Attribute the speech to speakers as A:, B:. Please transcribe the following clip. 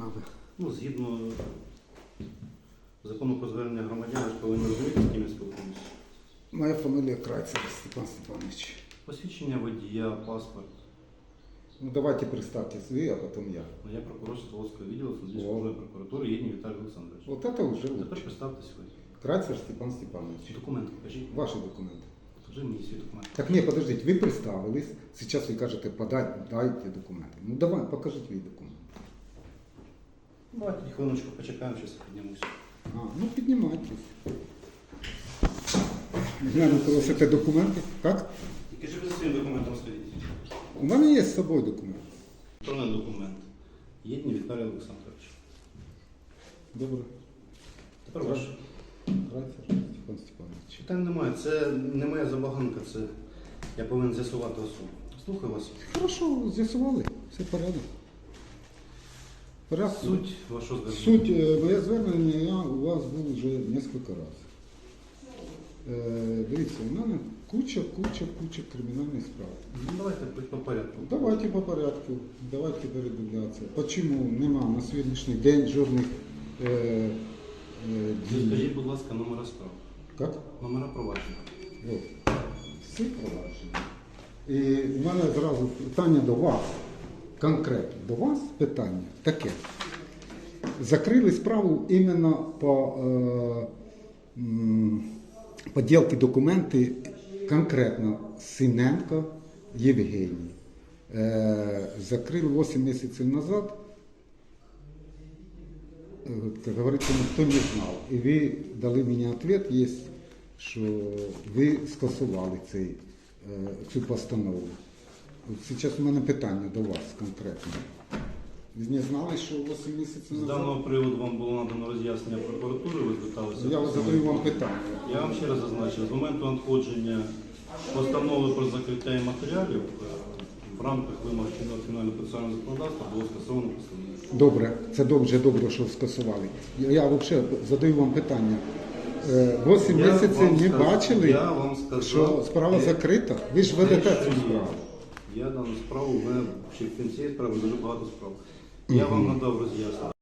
A: треба.
B: Ну, згідно закону про звернення громадян, я ж повинен розуміти, з ким я спілкуюся.
A: Моя фамілія Крайцер Степан Степанович.
B: Посвідчення водія, паспорт.
A: Ну давайте представьтесь вы, а потом я.
B: Ну, я прокурор Святоводського відділу
A: О.
B: Службової прокуратури Єдній Віталій Олександрович.
A: Вот это уже
B: Тепер
A: лучше.
B: представтесь ви.
A: Крайцер Степан Степанович.
B: Документи покажіть.
A: Ваши документы.
B: Покажи мені свій документ.
A: Так не, подождите, вы представились, сейчас вы кажете, подать, дайте документы. Ну давай, покажите мне документы.
B: Давайте хвилиночку почекаємо, зараз піднімуся.
A: А, ну поднимайтесь. Гляну, просите документи. Как?
B: Тільки ж ви за своїм документом стоїть.
A: У мене є з собою документ.
B: Електронний документ. Єдній Віталій Олександрович.
A: Добре.
B: Тепер ваш.
A: Крайцер Степан Степанович.
B: Питань немає. Це не моя забаганка, це я повинен з'ясувати особу. Слухаю вас.
A: Хорошо, з'ясували, все порядок. Порядок.
B: Суть вашого звернення.
A: Суть е, моє звернення я у вас був вже кілька разів. Е, дивіться, у мене куча, куча, куча кримінальних справ.
B: Ну, давайте по- по порядку.
A: Давайте по порядку, давайте передивлятися. Почому нема на сьогоднішній день жодних е, е, дій?
B: Скажіть, будь ласка, номера справ.
A: Як?
B: Номера провадження.
A: От. Всі провадження. І в мене зразу питання до вас, конкретно до вас питання таке. Закрили справу іменно по е, поділки документи конкретно Синенко Євгеній. Е, закрили 8 місяців назад. Е, Как говорится, никто не знал. І ви дали мені є, що ви скасували цей, е, цю постанову. От зараз у мене питання до вас конкретно. Ви не знали, що 8 місяців
B: З
A: назад?
B: даного приводу вам було надано роз'яснення прокуратури, ви зверталися.
A: Я
B: до
A: задаю вам питання.
B: Я вам ще раз зазначив, з моменту надходження постанови про закриття і матеріалів е, в рамках вимог чинного кримінального процесуального законодавства було скасовано постанову.
A: Добре, це дуже добре, що скасували. Я, я взагалі задаю вам питання. Е, 8
B: Я
A: місяців
B: вам
A: не
B: сказ-
A: бачили,
B: я вам сказав,
A: що справа
B: те-
A: закрита. Ви ж ведете цю справу.
B: Я дану справу, в мене ще в кінці справи дуже багато справ. Я вам надав роз'яснення.